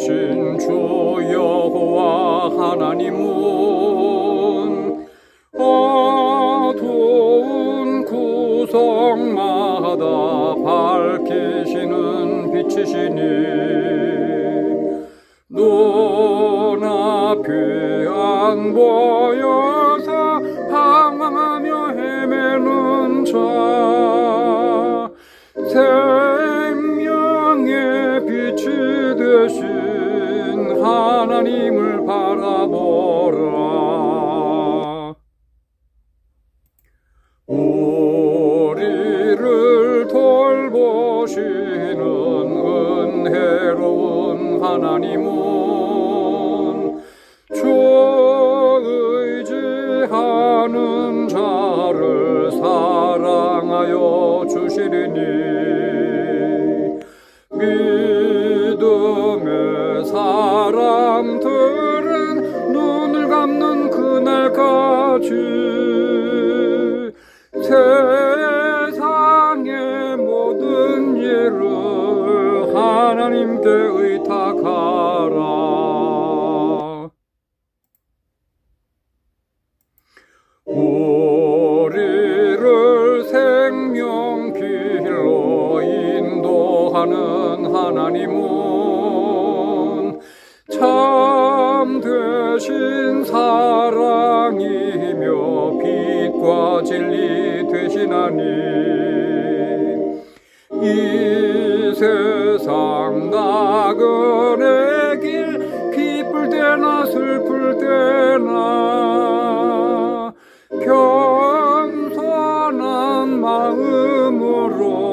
전능하신 주 여호와 하나님은 어두운 구성마다 밝히시는 빛이시니 눈앞이 안 보여서 방황하며 헤매는 자. 하나님은 주 의지하는 자를 사랑하여 주시리니 믿음의 사람들은 눈을 감는 그날까지 세상의 모든 일을 하나님께 의 사랑하는 하나님은 참 되신 사랑이며 빛과 진리 되시나니 이 세상 나그네 길 기쁠 때나 슬플 때나 겸손한 마음으로